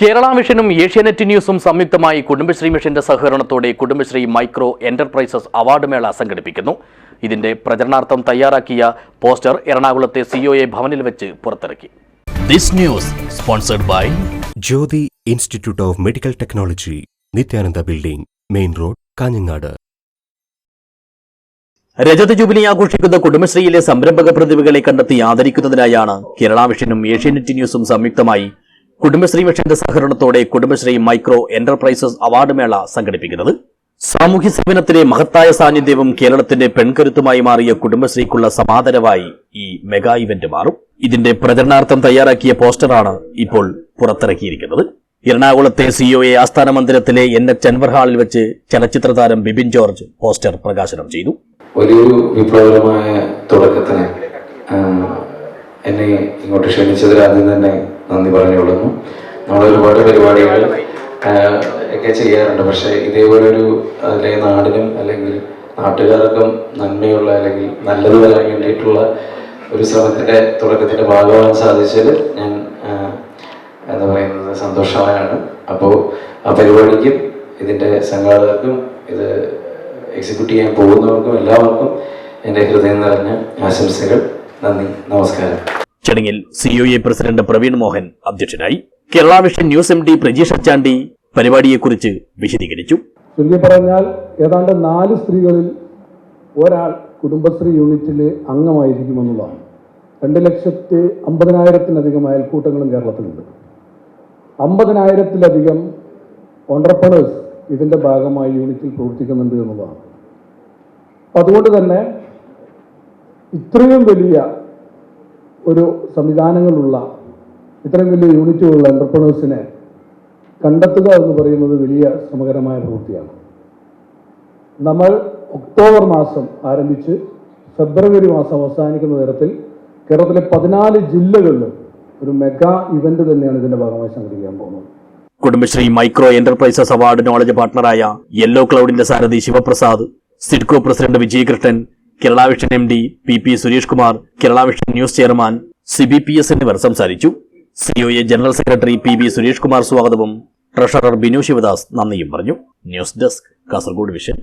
കേരള മിഷനും ഏഷ്യാനെറ്റ് ന്യൂസും സംയുക്തമായി കുടുംബശ്രീ മിഷന്റെ സഹകരണത്തോടെ കുടുംബശ്രീ മൈക്രോ എന്റർപ്രൈസസ് അവാർഡ് മേള സംഘടിപ്പിക്കുന്നു. ഇതിന്റെ പ്രചരണാർത്ഥം തയ്യാറാക്കിയ പോസ്റ്റർ എറണാകുളത്തെ സിഒഎ ഭവനിൽ വെച്ച് പുറത്തിറക്കി. This news sponsored by Jyothi institute of medical technology Nithyananda building main road Kanhangad. രജത ജൂബിലി ആഘോഷിക്കുന്ന കുടുംബശ്രീയിലെ സംരംഭക പ്രതിഭകളെ കണ്ടെത്തി ആദരിക്കുന്നതിനായാണ് കേരള മിഷനും ഏഷ്യാനെറ്റ് ന്യൂസും സംയുക്തമായി കുടുംബശ്രീ മിഷന്റെ സഹകരണത്തോടെ കുടുംബശ്രീ മൈക്രോ എന്റർപ്രൈസസ് അവാർഡ് മേള സംഘടിപ്പിക്കുന്നത്. സാമൂഹ്യ സേവനത്തിലെ മഹത്തായ സാന്നിധ്യവും കേരളത്തിന്റെ പെൺകരുത്തുമായി മാറിയ കുടുംബശ്രീക്കുള്ള സമാദരവായി ഈ മെഗാ ഇവന്റ് മാറും. ഇതിന്റെ പ്രചരണാർത്ഥം തയ്യാറാക്കിയ പോസ്റ്ററാണ് ഇപ്പോൾ പുറത്തിറക്കിയിരിക്കുന്നത്. എറണാകുളത്തെ സിഒഎ ആസ്ഥാന മന്ദിരത്തിലെ എൻ എച്ച് അൻവർ ഹാളിൽ വെച്ച് ചലച്ചിത്ര താരം ബിബിൻ ജോർജ് പോസ്റ്റർ പ്രകാശനം ചെയ്തു. ഒരു വിപ്ലവകരമായ തുടക്കത്തിന് എന്നെ ഇങ്ങോട്ട് ക്ഷണിച്ചതിൽ ആദ്യം തന്നെ നന്ദി പറഞ്ഞുകൊള്ളുന്നു. നമ്മൾ ഒരുപാട് പരിപാടികൾ ഒക്കെ ചെയ്യാറുണ്ട്. പക്ഷേ ഇതേപോലൊരു അല്ലെങ്കിൽ നാടിനും അല്ലെങ്കിൽ നാട്ടുകാർക്കും നന്മയുള്ള അല്ലെങ്കിൽ നല്ലത് വരാൻ വേണ്ടിയിട്ടുള്ള ഒരു ശ്രമത്തിന്റെ തുടക്കത്തിന്റെ ഭാഗമാകാൻ സാധിച്ചതിൽ ഞാൻ എന്താ പറയുന്നത് സന്തോഷവാനാണ്. അപ്പോൾ ആ പരിപാടിക്കും ഇതിന്റെ സംഘാടകർക്കും ഇത് എക്സിക്യൂട്ട് ചെയ്യാൻ പോകുന്നവർക്കും എല്ലാവർക്കും എന്റെ ഹൃദയം നിറഞ്ഞ ആശംസകൾ. നന്ദി. നമസ്കാരം. ചടങ്ങിൽ C O A president Praveen Mohan അധ്യക്ഷനായി. Kerala Vision news M D Prajeesh Achandi പരിപാടിയെക്കുറിച്ച് വിശദീകരിച്ചു. ചുരുക്കി പറഞ്ഞാൽ ഏതാണ്ട് നാല് സ്ത്രീകളിൽ ഒരാൾ കുടുംബശ്രീ യൂണിറ്റിലെ അംഗമായിരിക്കുമെന്നുള്ളതാണ്. രണ്ട് ലക്ഷത്തി അമ്പതിനായിരത്തിലധികം അയൽക്കൂട്ടങ്ങളും കേരളത്തിലുണ്ട്. അമ്പതിനായിരത്തിലധികം ഓണ്ടർപ്രണേഴ്സ് ഇതിന്റെ ഭാഗമായി യൂണിറ്റിൽ പ്രവർത്തിക്കുന്നുണ്ട് എന്നുള്ളതാണ്. അതുകൊണ്ട് തന്നെ ഇത്രയും വലിയ ഒരു സംവിധാനങ്ങളുള്ള ഇത്രയും വലിയ യൂണിറ്റുകളുള്ള എന്റർപ്രണേഴ്സിനെ കണ്ടെത്തുക എന്ന് പറയുന്നത് വലിയ ശ്രമകരമായ പ്രവൃത്തിയാണ്. നമ്മൾ ഒക്ടോബർ മാസം ആരംഭിച്ച് ഫെബ്രുവരി മാസം അവസാനിക്കുന്ന തരത്തിൽ കേരളത്തിലെ പതിനാല് ജില്ലകളിലും ഒരു മെഗാ ഇവന്റ് തന്നെയാണ് ഇതിന്റെ ഭാഗമായി സംഘടിപ്പിക്കാൻ പോകുന്നത്. Kudumbashree micro enterprises award knowledge പാർട്ണറായ yellow ക്ലൗഡിന്റെ സാരഥി Sivaprasad SIDCO president Vijayakrishnan Kerala Vision M D P P Suresh Kumar Kerala Vision news chairman C B P S എന്നിവർ സംസാരിച്ചു. COA general secretary P B Suresh Kumar സ്വാഗതവും. Treasurer Binu Sivadas നന്ദിയും പറഞ്ഞു. News desk Kasaragod Vision.